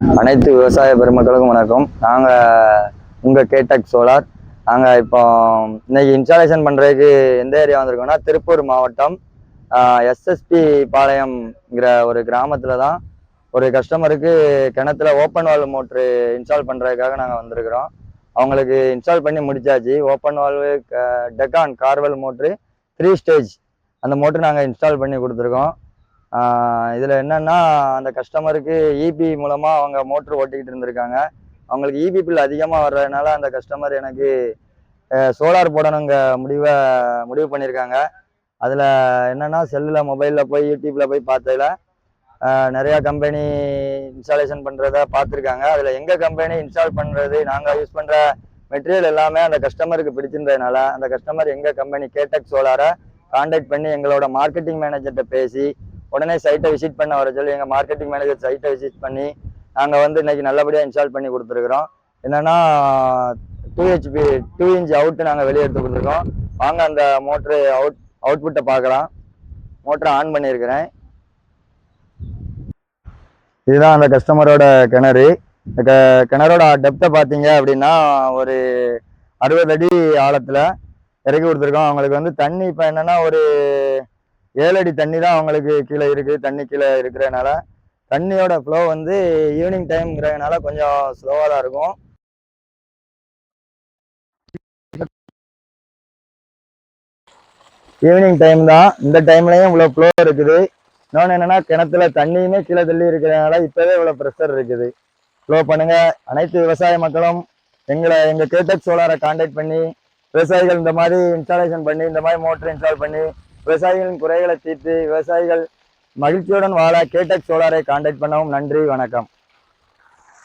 அனைத்து விவசாய பெருமக்களுக்கும் வணக்கம். நாங்கள் உங்கள் கேடெக் சோலார். நாங்கள் இப்போ இன்னைக்கு இன்ஸ்டாலேஷன் பண்ணுறதுக்கு எந்த ஏரியா வந்திருக்கோம்னா திருப்பூர் மாவட்டம் எஸ்எஸ்பி பாளையம்ங்கிற ஒரு கிராமத்தில் தான் ஒரு கஸ்டமருக்கு கிணத்துல ஓப்பன் வால்வ் மோட்ரு இன்ஸ்டால் பண்ணுறதுக்காக நாங்கள் வந்திருக்கிறோம். அவங்களுக்கு இன்ஸ்டால் பண்ணி முடிச்சாச்சு. ஓப்பன் வால்வு டெக்கான் கார்வெல் மோட்ரு த்ரீ ஸ்டேஜ் அந்த மோட்ரு நாங்கள் இன்ஸ்டால் பண்ணி கொடுத்துருக்கோம். இதில் என்னன்னா அந்த கஸ்டமருக்கு இபி மூலமாக அவங்க மோட்ரு ஓட்டிக்கிட்டு இருந்திருக்காங்க. அவங்களுக்கு இபி பில் அதிகமாக வர்றதுனால அந்த கஸ்டமர் எனக்கு சோலார் போடணுங்க முடிவை முடிவு பண்ணியிருக்காங்க. அதில் என்னென்னா செல்லில் மொபைலில் போய் யூடியூப்பில் போய் பார்த்ததுல நிறையா கம்பெனி இன்ஸ்டாலேஷன் பண்ணுறத பார்த்துருக்காங்க. அதில் எங்கள் கம்பெனி இன்ஸ்டால் பண்ணுறது நாங்கள் யூஸ் பண்ணுற மெட்டீரியல் எல்லாமே அந்த கஸ்டமருக்கு பிடிச்சிருந்ததுனால அந்த கஸ்டமர் எங்கள் கம்பெனி கேடெக் சோலாரை கான்டாக்ட் பண்ணி எங்களோட மார்க்கெட்டிங் மேனேஜர்கிட்ட பேசி உடனே சைட்டை விசிட் பண்ண வர சொல்லி எங்கள் மார்க்கெட்டிங் மேனேஜர் சைட்டை விசிட் பண்ணி நாங்கள் வந்து இன்னைக்கு நல்லபடியாக இன்ஸ்டால் பண்ணி கொடுத்துருக்குறோம். என்னென்னா two HP two inch out நாங்கள் வெளியே எடுத்து கொடுத்துருக்கோம். வாங்க அந்த மோட்ரு அவுட் அவுட்புட்டை பார்க்கலாம். மோட்டரை ஆன் பண்ணியிருக்கிறேன். இதுதான் அந்த கஸ்டமரோட கிணறு. இந்த க- கிணறோட டெப்த்தை பார்த்தீங்க அப்படின்னா ஒரு அறுபது அடி ஆழத்தில் இறக்கி கொடுத்துருக்கோம். அவங்களுக்கு வந்து தண்ணி இப்போ என்னென்னா ஒரு ஏழு அடி தண்ணி தான் அவங்களுக்கு கீழே இருக்கு தண்ணி கீழே இருக்கிறதுனால தண்ணியோட ஃப்ளோ வந்து ஈவினிங் டைம்ங்கிறதுனால கொஞ்சம் ஸ்லோவாக தான் இருக்கும். ஈவினிங் டைம் தான். இந்த டைம்லையும் இவ்வளோ ஃப்ளோ இருக்குது. இன்னொன்று என்னென்னா கிணத்துல தண்ணியுமே கீழே தள்ளி இருக்கிறதுனால இப்போவே இவ்வளோ ப்ரெஷர் இருக்குது. ஃப்ளோ பண்ணுங்கள் அனைத்து விவசாய மக்களும் எங்களை எங்கள் கேட்டக் சோலாரை கான்டாக்ட் பண்ணி விவசாயிகள் இந்த மாதிரி இன்ஸ்டாலேஷன் பண்ணி இந்த மாதிரி மோட்டர் இன்ஸ்டால் பண்ணி விவசாயிகளின் குறைகளை தீர்த்து விவசாயிகள் மகிழ்ச்சியுடன் வாழ கேடெக் சோலாரை காண்டாக்ட் பண்ணவும் நன்றி வணக்கம்.